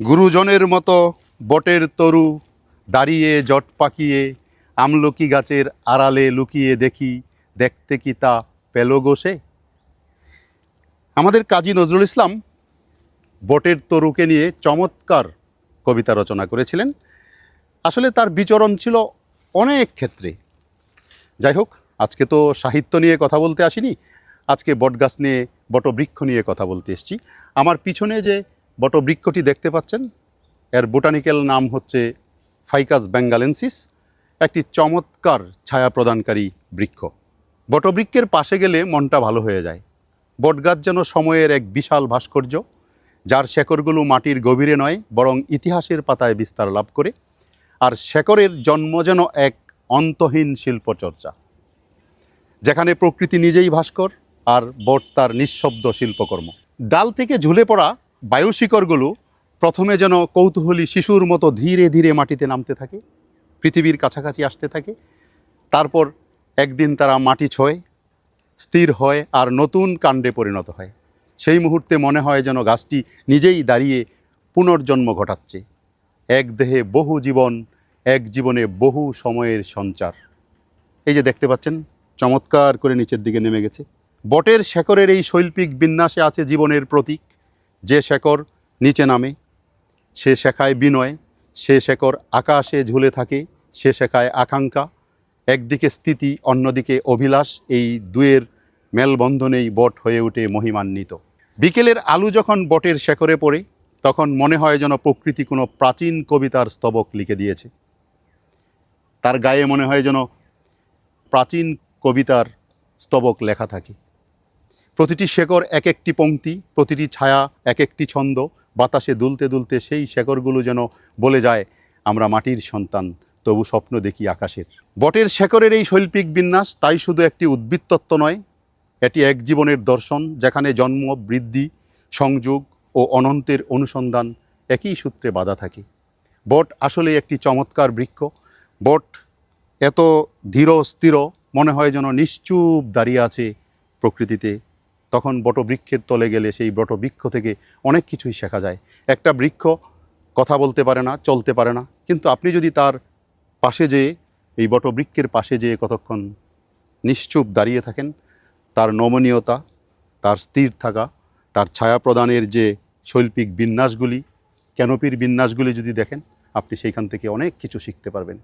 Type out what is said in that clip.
গুরুজনের মতো বটের তরু দাঁড়িয়ে, জট পাকিয়ে, আমলকি গাছের আড়ালে লুকিয়ে দেখি, দেখতে কি তা পেল গোসে আমাদের কাজী নজরুল ইসলাম বটের তরুকে নিয়ে চমৎকার কবিতা রচনা করেছিলেন। আসলে তার বিচরণ ছিল অনেক ক্ষেত্রে। যাই হোক, আজকে তো সাহিত্য নিয়ে কথা বলতে আসিনি, আজকে বটগাছ নিয়ে, বটবৃক্ষ নিয়ে কথা বলতে এসেছি। আমার পিছনে যে বটবৃক্ষটি দেখতে পাচ্ছেন? এর বোটানিক্যাল নাম হচ্ছে ফাইকাস বেঙ্গালেন্সিস একটি চমৎকার ছায়া প্রদানকারী বৃক্ষ। বটবৃক্ষের পাশে গেলে মনটা ভালো হয়ে যায়। বটগাছ যেন সময়ের এক বিশাল ভাস্কর্য, যার শেকড়গুলো মাটির গভীরে নয়, বরং ইতিহাসের পাতায় বিস্তার লাভ করে, আর শেকড়ের জন্ম যেন এক অন্তহীন শিল্পচর্চা। যেখানে প্রকৃতি নিজেই ভাস্কর, আর বট তার নিঃশব্দ শিল্পকর্ম। ডাল থেকে ঝুলে পড়া বায়ুশিকড়গুলো প্রথমে যেন কৌতূহলী শিশুর মতো ধীরে ধীরে মাটিতে নামতে থাকে, পৃথিবীর কাছাকাছি আসতে থাকে। তারপর একদিন তারা মাটি ছোঁয়, স্থির হয় আর নতুন কাণ্ডে পরিণত হয়। সেই মুহূর্তে মনে হয় যেন গাছটি নিজেই দাঁড়িয়ে পুনর্জন্ম ঘটাচ্ছে। এক দেহে বহু জীবন, এক জীবনে বহু সময়ের সঞ্চার। এই যে দেখতে পাচ্ছেন, চমৎকার করে নিচের দিকে নেমে গেছে। বটের শেকড়ের এই শৈল্পিক বিন্যাসে আছে জীবনের প্রতীক। যে শেকড় নিচে নামে, সে শেখায় বিনয়, সে শেকড় আকাশে ঝুলে থাকে, সে শেখায় আকাঙ্ক্ষা, একদিকে স্থিতি, অন্যদিকে অভিলাষ, এই দুয়ের মেলবন্ধনেই বট হয়ে ওঠে মহিমান্বিত। বিকেলের আলু যখন বটের শেকড়ে পড়ে, তখন মনে হয় যেন প্রকৃতি কোনো প্রাচীন কবিতার স্তবক লিখে দিয়েছে। তার গায়ে মনে হয় যেন প্রাচীন কবিতার স্তবক লেখা থাকে। প্রতিটি শেকড় এক একটি পংক্তি, প্রতিটি ছায়া এক একটি ছন্দ, বাতাসে দুলতে দুলতে সেই শেকড়গুলো যেন বলে যায়, আমরা মাটির সন্তান, তবু স্বপ্ন দেখি আকাশের। বটের শেকরের এই শৈল্পিক বিন্যাস তাই শুধু একটি উদ্ভিদ তত্ত্ব নয়, এটি এক জীবনের দর্শন, যেখানে জন্ম, বৃদ্ধি, সংযোগ ও অনন্তের অনুসন্ধান একই সূত্রে বাধা থাকে। বট আসলে একটি চমৎকার বৃক্ষ। বট এত ধীর স্থির, মনে হয় যেন নিশ্চুপ দাঁড়িয়ে আছে প্রকৃতিতে। তখন বটবৃক্ষের তলে গেলে সেই বটবৃক্ষ থেকে অনেক কিছুই শেখা যায়। একটা বৃক্ষ কথা বলতে পারে না, চলতে পারে না। কিন্তু আপনি যদি তার পাশে যেয়ে, এই বটবৃক্ষের পাশে যেয়ে কতক্ষণ নিশ্চুপ দাঁড়িয়ে থাকেন, তার নমনীয়তা, তার স্থির থাকা, তার ছায়া প্রদানের যে শৈল্পিক বিন্যাসগুলি, ক্যানোপির বিন্যাসগুলি যদি দেখেন, আপনি সেইখান থেকে অনেক কিছু শিখতে পারবেন।